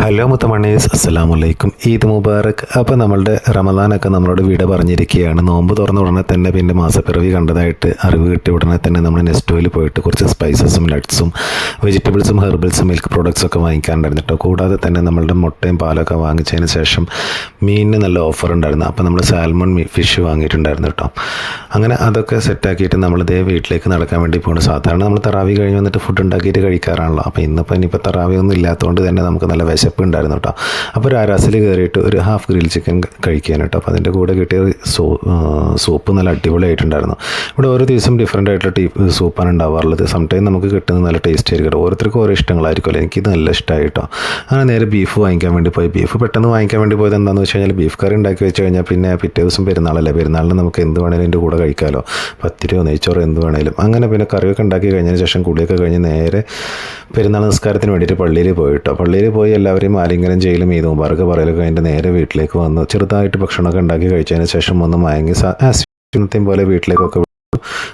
Hello മുത്തമണ്ണീസ് അസ്സാം വലൈക്കും ഈദ് മുബാറക്. അപ്പോൾ നമ്മളുടെ റമദാനൊക്കെ നമ്മളോട് വീട് പറഞ്ഞിരിക്കുകയാണ്. നോമ്പ് തുറന്ന ഉടനെ തന്നെ പിന്നെ മാസപ്പിറവി കണ്ടതായിട്ട് അറിവ് കിട്ടിയ ഉടനെ തന്നെ നമ്മൾ നെസ്റ്റോയിൽ പോയിട്ട് കുറച്ച് സ്പൈസസും നട്ട്സും വെജിറ്റബിൾസും ഹെർബൽസും മിൽക്ക് പ്രോഡക്ട്സ് ഒക്കെ വാങ്ങിക്കാനുണ്ടായിരുന്നു കേട്ടോ. കൂടാതെ തന്നെ നമ്മളുടെ മുട്ടയും പാലൊക്കെ വാങ്ങിച്ചതിന് ശേഷം മീനിന് നല്ല ഓഫർ ഉണ്ടായിരുന്നു അപ്പോൾ നമ്മൾ സാൽമൺ ഫിഷ് വാങ്ങിയിട്ടുണ്ടായിരുന്നു കേട്ടോ. അങ്ങനെ അതൊക്കെ സെറ്റാക്കിയിട്ട് നമ്മൾ ദേ വീട്ടിലേക്ക് നടക്കാൻ വേണ്ടി പോകുന്നു സാധാരണ നമ്മൾ തറാവി കഴിഞ്ഞ് വന്നിട്ട് ഫുഡ് ഉണ്ടാക്കിയിട്ട് കഴിക്കാറാണല്ലോ. അപ്പോൾ ഇന്നിപ്പോൾ ഇനിയിപ്പോൾ തറാവി ഒന്നും ഇല്ലാത്തതുകൊണ്ട് തന്നെ നമുക്ക് നല്ല വിശപ്പ് ഉണ്ടായിരുന്നു കേട്ടോ അപ്പോൾ ഒരു അരാസിൽ കയറിയിട്ട് ഒരു ഹാഫ് ഗ്രിൽ ചിക്കൻ കഴിക്കാൻ കേട്ടോ അപ്പോൾ അതിന്റെ കൂടെ കിട്ടിയ സൂ സൂപ്പ് നല്ല അടിപൊളിയായിട്ടുണ്ടായിരുന്നു. ഇവിടെ ഓരോ ദിവസം ഡിഫറെന്റ് ആയിട്ടുള്ള ടീ സൂപ്പാണ് ഉണ്ടാവാറുള്ളത് സംടൈം നമുക്ക് കിട്ടുന്നത് നല്ല ടേസ്റ്റ് ആയിരിക്കും ഓരോരുത്തർക്കും ഓരോ ഇഷ്ടങ്ങളായിരിക്കുമല്ലോ. എനിക്കിത് നല്ല ഇഷ്ടമായി കേട്ടോ അങ്ങനെ നേരെ ബീഫ് വാങ്ങിക്കാൻ വേണ്ടി പോയി. ബീഫ് പെട്ടെന്ന് വാങ്ങിക്കാൻ വേണ്ടി പോയത് എന്താണെന്ന് വെച്ച് കഴിഞ്ഞാൽ ബീഫ് കറി ഉണ്ടാക്കി വെച്ച് കഴിഞ്ഞാൽ പിന്നെ പിറ്റേ ദിവസം പെരുന്നാളല്ലേ. പെരുന്നാളിന് നമുക്ക് എന്ത് വേണേലും എന്റെ കൂടെ കഴിക്കാമല്ലോ പത്തിരിയോ നെയ്ച്ചോറോ എന്ത് വേണേലും. അങ്ങനെ പിന്നെ കറിയൊക്കെ ഉണ്ടാക്കി കഴിഞ്ഞതിന് ശേഷം കുളിയൊക്കെ കഴിഞ്ഞ് നേരെ പെരുന്നാൾ നിസ്കാരത്തിന് വേണ്ടിയിട്ട് പള്ളിയിൽ പോയിട്ടോ. പള്ളിയിൽ പോയി എല്ലാവരെയും ആലിംഗനം ചെയ്യലും ഈദ് മുബാറക്ക് പറയലൊക്കെ കഴിഞ്ഞിട്ട് നേരെ വീട്ടിലേക്ക് വന്ന്. ചെറുതായിട്ട് ഭക്ഷണമൊക്കെ ഉണ്ടാക്കി കഴിച്ചതിന് ശേഷം ഒന്ന് മയങ്ങി യൂഷ്വൽ പോലെ വീട്ടിലേക്കൊക്കെ വിട്ടു.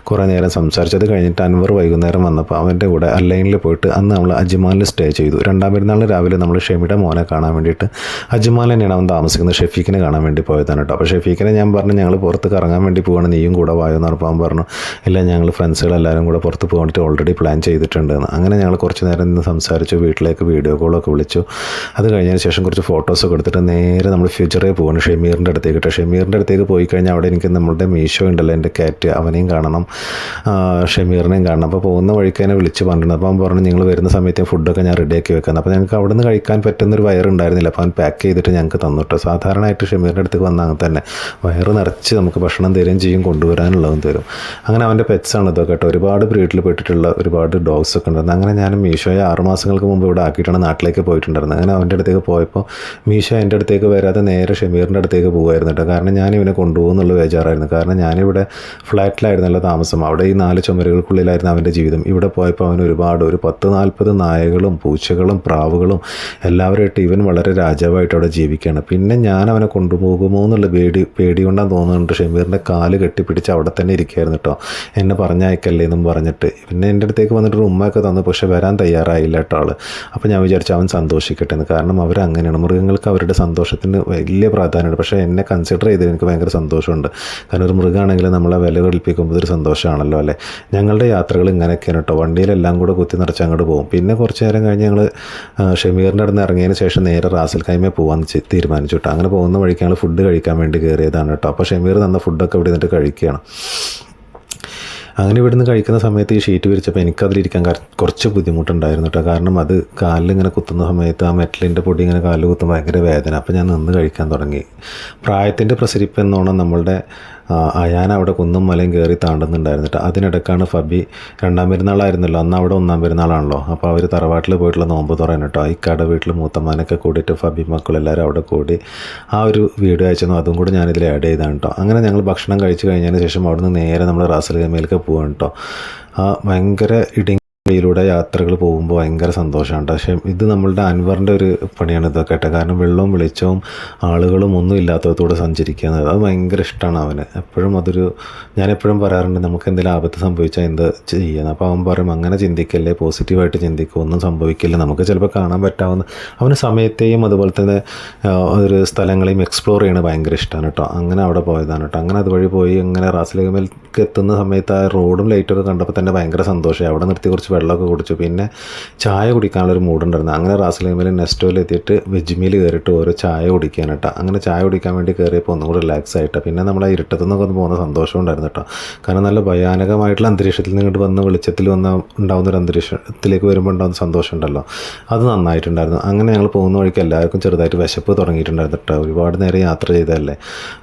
കുറേ നേരം സംസാരിച്ചത് കഴിഞ്ഞിട്ട് അൻവർ വൈകുന്നേരം വന്നപ്പോൾ അവന്റെ കൂടെ അല്ലൈനിൽ പോയിട്ട് അന്ന് നമ്മൾ അജ്മാലിൽ സ്റ്റേ ചെയ്തു. രണ്ടാം പെരുന്നാൾ രാവിലെ നമ്മൾ ഷെമിയുടെ മോനെ കാണാൻ വേണ്ടിയിട്ട് അജ്മാൽ തന്നെയാണ് അവൻ താമസിക്കുന്നത്. ഷെഫീഖിനെ കാണാൻ വേണ്ടി പോയതാണ് കേട്ടോ. അപ്പോൾ ഷെഫീഖിനെ ഞാൻ പറഞ്ഞു ഞങ്ങൾ പുറത്ത് കറങ്ങാൻ വേണ്ടി പോവാണ്. നീയും കൂടെ വായോ എന്ന് പറഞ്ഞപ്പോൾ പറഞ്ഞു ഇല്ല ഞങ്ങൾ ഫ്രണ്ട്സുകളെല്ലാവരും കൂടെ പുറത്ത് പോകാൻ വേണ്ടിയിട്ട് ഓൾറെഡി പ്ലാൻ ചെയ്തിട്ടുണ്ട് അങ്ങനെ ഞങ്ങൾ കുറച്ച് നേരം നിന്ന് സംസാരിച്ചു വീട്ടിലേക്ക് വീഡിയോ കോളൊക്കെ വിളിച്ചു. അത് കഴിഞ്ഞതിന് ശേഷം കുറച്ച് ഫോട്ടോസൊക്കെ എടുത്തിട്ട് നേരെ നമ്മൾ ഫ്യൂച്ചറിൽ പോകണം ഷെമീറിന്റെ അടുത്തേക്ക് കേട്ടോ. ഷെമീറിന്റെ അടുത്തേക്ക് പോയി കഴിഞ്ഞാൽ അവിടെ എനിക്ക് നമ്മുടെ മീഷോ ഉണ്ടല്ലോ എന്റെ കാറ്റ് അവനെയും കാണണം. ഷമീറിനെയും കാണണം. അപ്പോൾ പോകുന്ന വഴിക്ക് തന്നെ വിളിച്ച് പറഞ്ഞിട്ടുണ്ട്. അപ്പോൾ അവൻ പറഞ്ഞു നിങ്ങൾ വരുന്ന സമയത്ത് ഫുഡൊക്കെ ഞാൻ റെഡിയാക്കി വെക്കുന്നത് അപ്പോൾ ഞങ്ങൾക്ക് അവിടെ നിന്ന് കഴിക്കാൻ പറ്റുന്നൊരു വയറുണ്ടായിരുന്നില്ല അപ്പോൾ അവൻ പാക്ക് ചെയ്തിട്ട് ഞങ്ങൾക്ക് തന്നു കേട്ടോ സാധാരണയായിട്ട് ഷമീറിന്റെ അടുത്തേക്ക് വന്നാൽ അങ്ങനെ തന്നെ. വയറ് നിറച്ച് നമുക്ക് ഭക്ഷണം തരുകയും ചെയ്യും കൊണ്ടുവരാനുള്ളതും തരും. അങ്ങനെ അവന്റെ പെറ്റ്സാണ് ഇതൊക്കെ കേട്ടോ. ഒരുപാട് ബ്രീഡിൽ പെട്ടിട്ടുള്ള ഒരുപാട് ഡോഗ്സ് ഒക്കെ ഉണ്ടായിരുന്നു. അങ്ങനെ ഞാൻ മീഷോയെ ആറ് മാസങ്ങൾക്ക് മുമ്പ് ഇവിടെ ആക്കിയിട്ടാണ് നാട്ടിലേക്ക് പോയിട്ടുണ്ടായിരുന്നത്. അങ്ങനെ അവന്റെ അടുത്തേക്ക് പോയപ്പോൾ മീഷോ എന്റെ അടുത്തേക്ക് വരാതെ നേരെ ഷമീറിന്റെ അടുത്തേക്ക് പോകുമായിരുന്നു കേട്ടോ കാരണം ഞാൻ ഇവനെ കൊണ്ടുപോകുന്നുള്ള ബേജാറായിരുന്നു. കാരണം ഞാനിവിടെ ഫ്ലാറ്റിലായിരുന്നല്ലോ താമസം. അവിടെ ഈ നാല് ചുമരുകൾക്കുള്ളിലായിരുന്നു അവന്റെ ജീവിതം. ഇവിടെ പോയപ്പോൾ അവൻ ഒരുപാട് ഒരു പത്ത് നാൽപ്പത് നായകളും പൂച്ചകളും പ്രാവുകളും എല്ലാവരുമായിട്ട് ഇവൻ വളരെ രാജാവായിട്ട് അവിടെ ജീവിക്കുകയാണ്. പിന്നെ ഞാൻ അവനെ കൊണ്ടുപോകുമോ എന്നുള്ള പേടി പേടി കൊണ്ടാണ് തോന്നുന്നുണ്ട്. ഷമീറിന്റെ കാൽ കെട്ടിപ്പിടിച്ച് അവിടെ തന്നെ ഇരിക്കുകയായിരുന്നു കേട്ടോ. എന്നെ പറഞ്ഞയക്കല്ലേ എന്നും പറഞ്ഞിട്ട്. പിന്നെ എന്റെ അടുത്തേക്ക് വന്നിട്ട് ഉമ്മയൊക്കെ തന്നു. പക്ഷേ വരാൻ തയ്യാറായില്ല കേട്ടോ ആൾ അപ്പോൾ ഞാൻ വിചാരിച്ചു അവൻ സന്തോഷിക്കട്ടെ എന്ന്. കാരണം അവർ അങ്ങനെയാണ്. മൃഗങ്ങൾക്ക് അവരുടെ സന്തോഷത്തിന് വലിയ പ്രാധാന്യമുണ്ട്. പക്ഷേ എന്നെ കൺസിഡർ ചെയ്തതിൽ എനിക്ക് ഭയങ്കര സന്തോഷമുണ്ട്. കാരണം ഒരു മൃഗമാണെങ്കിൽ നമ്മളെ വില കൽപ്പിക്കുമ്പോൾ ഒരു സന്തോഷമാണല്ലോ അല്ലേ? ഞങ്ങളുടെ യാത്രകൾ ഇങ്ങനെയൊക്കെയാണ് കേട്ടോ. വണ്ടിയിലെല്ലാം കൂടെ കുത്തി നിറച്ച് അങ്ങോട്ട് പോകും. പിന്നെ കുറച്ച് നേരം കഴിഞ്ഞ് ഞങ്ങൾ ഷമീറിന്റെ അടുത്ത് ഇറങ്ങിയതിന് ശേഷം നേരെ റാസൽ കൈമേ പോകാൻ തീരുമാനിച്ചു കേട്ടോ. അങ്ങനെ പോകുന്ന വഴിക്ക് ഞങ്ങൾ ഫുഡ് കഴിക്കാൻ വേണ്ടി കയറിയതാണ് കേട്ടോ. അപ്പോൾ ഷമീർ തന്ന ഫുഡൊക്കെ ഇവിടെ നിന്നിട്ട് കഴിക്കുകയാണ്. അങ്ങനെ ഇവിടുന്ന് കഴിക്കുന്ന സമയത്ത് ഈ ഷീറ്റ് വിരിച്ചപ്പോൾ എനിക്കതിലിരിക്കാൻ കുറച്ച് ബുദ്ധിമുട്ടുണ്ടായിരുന്നു കേട്ടോ. കാരണം അത് കാലിലിങ്ങനെ കുത്തുന്ന സമയത്ത് ആ മെറ്റലിന്റെ പൊടി ഇങ്ങനെ കാലിൽ കുത്തുമ്പോൾ ഭയങ്കര വേദന. അപ്പോൾ ഞാൻ നിന്ന് കഴിക്കാൻ തുടങ്ങി. പ്രായത്തിന്റെ പ്രസരിപ്പ് എന്നോണം നമ്മളുടെ അയാൻ അവിടെ കുന്നും മലയും കയറി താണ്ടുന്നുണ്ടായിരുന്നിട്ട് അതിനിടക്കാണ് ഫബി രണ്ടാം പെരുന്നാളായിരുന്നല്ലോ. അന്ന് അവിടെ ഒന്നാം പെരുന്നാളാണല്ലോ. അപ്പോൾ അവർ തറവാട്ടിൽ പോയിട്ടുള്ള നോമ്പ് തുറയാണ് കേട്ടോ ഈ കട വീട്ടിൽ മൂത്തമാനൊക്കെ കൂടിയിട്ട് ഫബി മക്കളെല്ലാവരും അവിടെ കൂടി ആ ഒരു വീഡിയോ അയച്ചെന്നു. അതും കൂടി ഞാനിതിൽ ആഡ് ചെയ്താണ് കേട്ടോ അങ്ങനെ ഞങ്ങൾ ഭക്ഷണം കഴിച്ചു കഴിഞ്ഞതിന് ശേഷം അവിടുന്ന് നേരെ നമ്മൾ റാസൽ ഗമയിലേക്ക് പോവാണ് കേട്ടോ ഭയങ്കര ഇടുങ്ങിയിലൂടെ യാത്രകൾ പോകുമ്പോൾ ഭയങ്കര സന്തോഷമാണ് പക്ഷേ ഇത് നമ്മളുടെ അൻവറിന്റെ ഒരു പണിയാണ് ഇതൊക്കെ കേട്ടോ കാരണം വെള്ളവും വെളിച്ചവും ആളുകളും ഒന്നും ഇല്ലാത്തതോടെ സഞ്ചരിക്കുക എന്നത് അത് ഭയങ്കര ഇഷ്ടമാണ് അവന്. എപ്പോഴും അതൊരു ഞാൻ എപ്പോഴും പറയാറുണ്ട് നമുക്ക് എന്തെങ്കിലും ആപത്ത് സംഭവിച്ചാൽ എന്ത് ചെയ്യുന്നത് അപ്പോൾ അവൻ പറയും അങ്ങനെ ചിന്തിക്കല്ലേ പോസിറ്റീവായിട്ട് ചിന്തിക്കുക ഒന്നും സംഭവിക്കില്ല. നമുക്ക് ചിലപ്പോൾ കാണാൻ പറ്റാവുന്ന അവന് സമയത്തെയും അതുപോലെ തന്നെ ഒരു സ്ഥലങ്ങളെയും എക്സ്പ്ലോർ ചെയ്യണത് ഭയങ്കര ഇഷ്ടമാണ് കേട്ടോ അങ്ങനെ അവിടെ പോയതാണ് കേട്ടോ അങ്ങനെ അതുവഴി പോയി അങ്ങനെ റാസലേഖമേലേക്ക് എത്തുന്ന സമയത്ത് ആ റോഡും ലൈറ്റൊക്കെ കണ്ടപ്പോൾ തന്നെ ഭയങ്കര സന്തോഷമായി. അവിടെ നിർത്തി കുറച്ച് വെള്ളമൊക്കെ കുടിച്ചു. പിന്നെ ചായ കുടിക്കാനുള്ളൊരു മൂടുണ്ടായിരുന്നു അങ്ങനെ റാസലേഖമേൽ നെസ്റ്റോയിൽ എത്തിയിട്ട് വെജ് മീൽ കയറിയിട്ട് ഓരോ ചായ കുടിക്കാൻ കേട്ടോ. അങ്ങനെ ചായ കുടിക്കാൻ വേണ്ടി കയറിയപ്പോൾ ഒന്നും കൂടി റിലാക്സ് ആയിട്ട് പിന്നെ നമ്മൾ ആ ഇരുട്ടത്തു നിന്നൊക്കെ ഒന്ന് പോകുന്ന സന്തോഷം ഉണ്ടായിരുന്നു കേട്ടോ. കാരണം നല്ല ഭയാനകമായിട്ടുള്ള അന്തരീക്ഷത്തിൽ നിന്ന് ഇങ്ങോട്ട് വന്ന് വെളിച്ചത്തിൽ വന്ന ഉണ്ടാകുന്ന ഒരു അന്തരീക്ഷത്തിലേക്ക് വരുമ്പോൾ ഉണ്ടാകുന്ന സന്തോഷം ഉണ്ടല്ലോ. അത് നന്നായിട്ടുണ്ടായിരുന്നു. അങ്ങനെ ഞങ്ങൾ പോകുന്ന വഴിക്ക് എല്ലാവർക്കും ചെറുതായിട്ട് വിശപ്പ് തുടങ്ങിയിട്ടുണ്ടായിരുന്നു കേട്ടോ. ഒരുപാട് നേരം യാത്ര ചെയ്തതല്ലേ.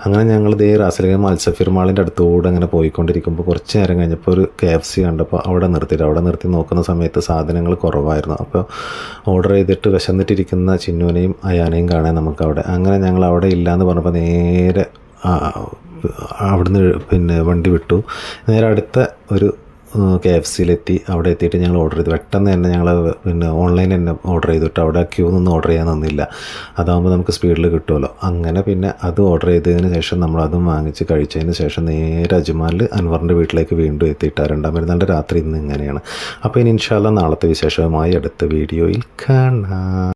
അങ്ങനെ ഞങ്ങൾ ദേ റാസലിക മത്സ്യഫിർമാളിന്റെ അടുത്തുകൂടെ അങ്ങനെ പോയിക്കൊണ്ടിരിക്കുമ്പോൾ കുറച്ച് നേരം കഴിഞ്ഞപ്പോൾ ഒരു കെ എഫ് സി കണ്ടപ്പോൾ അവിടെ നിർത്തിയിട്ട് അവിടെ നിർത്തി നോക്കുന്ന സമയത്ത് സാധനങ്ങൾ കുറവായിരുന്നു. അപ്പോൾ ഓർഡർ ചെയ്തിട്ട് വിശന്നിട്ടിരിക്കുന്ന ചിന്നുവിനെയും അയാനെയും കാണാൻ നമുക്കവിടെ. അങ്ങനെ ഞങ്ങൾ അവിടെ ഇല്ലയെന്ന് പറഞ്ഞപ്പോൾ നേരെ അവിടുന്ന് പിന്നെ വണ്ടി വിട്ടു. നേരെ അടുത്ത ഒരു കെ എഫ് സിയിലെത്തി. അവിടെ എത്തിയിട്ട് ഞങ്ങൾ ഓർഡർ ചെയ്തു. പെട്ടെന്ന് തന്നെ ഞങ്ങൾ പിന്നെ ഓൺലൈൻ തന്നെ ഓർഡർ ചെയ്തിട്ട് അവിടെ ക്യൂ നിന്ന് ഓർഡർ ചെയ്യാൻ നിന്നില്ല. അതാകുമ്പോൾ നമുക്ക് സ്പീഡിൽ കിട്ടുമല്ലോ അങ്ങനെ പിന്നെ അത് ഓർഡർ ചെയ്തതിന് ശേഷം നമ്മൾ അതും വാങ്ങിച്ച് കഴിച്ചതിന് ശേഷം നേരെ അജ്മാലിൽ അൻവറിന്റെ വീട്ടിലേക്ക് വീണ്ടും എത്തിയിട്ട് രണ്ടാം പെരുന്നാളിന്റെ രാത്രി ഇന്ന് ഇങ്ങനെയാണ്. അപ്പോൾ ഇനി ഇൻഷാല്ല നാളത്തെ വിശേഷവുമായി അടുത്ത വീഡിയോയിൽ കാണാം.